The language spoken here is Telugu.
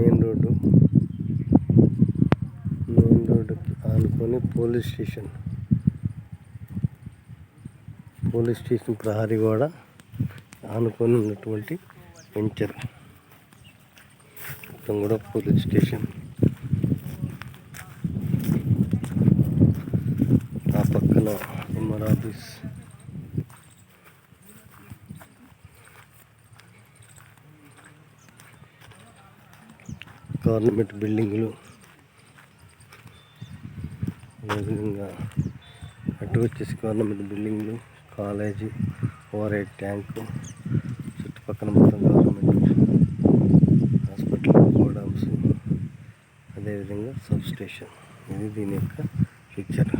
Main road. మెయిన్ రోడ్డుకి ఆనుకొని పోలీస్ స్టేషన్. పోలీస్ స్టేషన్ ప్రహరీ గోడ ఆనుకొని ఉన్నటువంటి వెంచర్ మొత్తం కూడా పోలీస్ స్టేషన్. ఆ పక్కన ఎంఆర్ ఆఫీస్. గవర్నమెంట్ బిల్డింగులు. అదేవిధంగా అటు వచ్చేసి గవర్నమెంట్ బిల్డింగ్లు కాలేజీ ఓవర్ హెడ్ ట్యాంకు చుట్టుపక్కల మొత్తం గవర్నమెంట్ హాస్పిటల్ గోడౌన్స్ అదేవిధంగా సబ్ స్టేషన్. ఇది దీని యొక్క పిక్చర్